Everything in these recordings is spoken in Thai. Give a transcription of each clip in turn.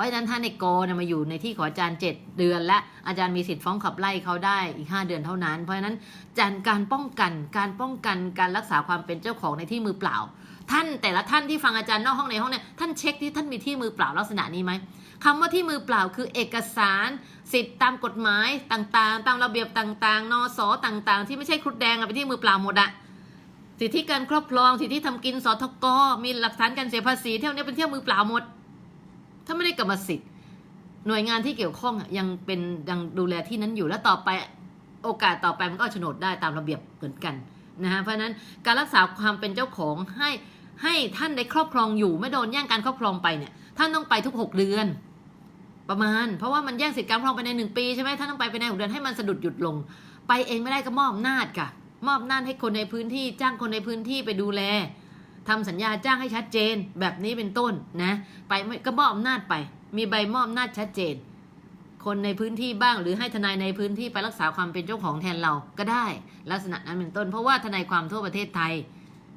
ราะฉะนั้นถ้าในโกเนี่ยมาอยู่ในที่ของอาจารย์ 7 เดือน และอาจารย์มีสิทธิ์ฟ้องขับไล่เขาได้อีก 5 เดือนเท่านั้น เพราะฉะนั้นจาการป้องกันการป้องกันการรักษาความเป็นเจ้าของในที่มือเปล่า ท่านแต่ละท่านที่ฟังอาจารย์นอกห้องในห้องเนี่ยท่านเช็คที่ท่านมีที่มือเปล่าลักษณะนี้ไหมคำว่าที่มือเปล่าคือเอกสาร สิทธิ์ตามกฎหมายต่างๆ ตามระเบียบต่างๆ นสต่างๆ ที่ไม่ใช่ครุฑแดงอะไปนที่มือเปล่าหมดอะสิทธิการครอบครองสิทธิทำกินสทกมีหลักฐานการเสียภาษีเที่ยวนี้เป็นเที่ยวมือเปล่าหมด ถ้าไม่ได้กรรมสิทธิ์ หน่วยงานที่เกี่ยวข้องยังเป็นยังดูแลที่นั้นอยู่แล้วต่อไปโอกาสต่อไปมันก็เอาโฉนดได้ตามระเบียบเหมือนกันนะฮะเพราะฉะนั้นการรักษาความเป็นเจ้าของให้ให้ท่านได้ครอบครองอยู่ไม่โดนแย่งการครอบครองไปเนี่ยท่านต้องไปทุก 6 เดือน ประมาณ เพราะว่ามันแย่งสิทธิการครอบครองไปในหนึ่งปีใช่ไหมท่านต้องไปไปในหกเดือนให้มันสะดุดหยุดลง ไปเองไม่ได้ก็มอบอำนาจค่ะมอบอำนาจให้คนในพื้นที่จ้างคนในพื้นที่ไปดูแล ทำสัญญาจ้างให้ชัดเจนแบบนี้เป็นต้นนะไปก็มอบอำนาจไป มีใบมอบอำนาจชัดเจน คนในพื้นที่บ้างหรือให้ทนายในพื้นที่ไปรักษาความเป็นเจ้าของแทนเราก็ได้ ลักษณะนั้นเป็นต้น เพราะว่าทนายความทั่วประเทศไทย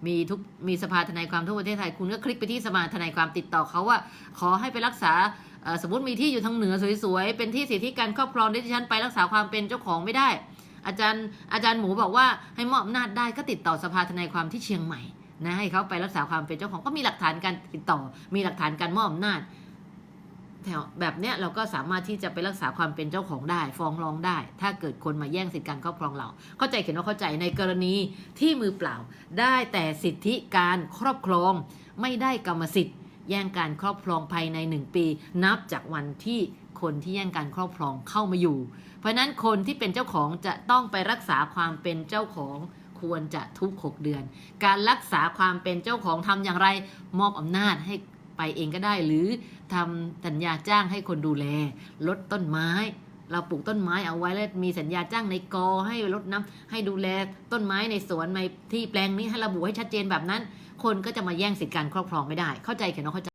มีทุกมีสภาทนายความทั่วประเทศไทยคุณก็คลิกไปที่สภาทนายความติดต่อเขาว่า ขอให้ไปรักษาสมมติมีที่อยู่ทางเหนือสวยๆเป็นที่สิทธิการครอบครองที่ฉันไปรักษาความเป็นเจ้าของไม่ได้อาจารย์อาจารย์หมูบอกว่าให้มอบอำนาจได้ก็ติดต่อสภาทนายความที่เชียงใหม่ นะให้เขาไปรักษาความเป็นเจ้าของก็มีหลักฐานการติดต่อ มีหลักฐานการมอบอำนาจแถวแบบเนี้ยเราก็สามารถที่จะไปรักษาความเป็นเจ้าของได้ ฟ้องร้องได้ ถ้าเกิดคนมาแย่งสิทธิการครอบครองเรา เข้าใจเขียนว่าเข้าใจในกรณีที่มือเปล่า ได้แต่สิทธิการครอบครอง ไม่ได้กรรมสิทธิ์ แย่งการครอบครองภายใน 1 ปี นับจากวันที่คนที่แย่งการครอบครองเข้ามาอยู่ เพราะฉะนั้นคนที่เป็นเจ้าของจะต้องไปรักษาความเป็นเจ้าของ ควรจะทุก 6 เดือน การรักษาความเป็นเจ้าของทำอย่างไรมอบอำนาจให้ไปเองก็ได้ หรือทำสัญญาจ้างให้คนดูแล ลดต้นไม้ เราปลูกต้นไม้เอาไว้แล้วมีสัญญาจ้างในกอให้ลดน้ำให้ดูแลต้นไม้ในสวนในที่แปลงนี้ให้ระบุให้ชัดเจนแบบนั้น คนก็จะมาแย่งสิทธิการครอบครองไม่ได้ เข้าใจเขียนเข้าใจ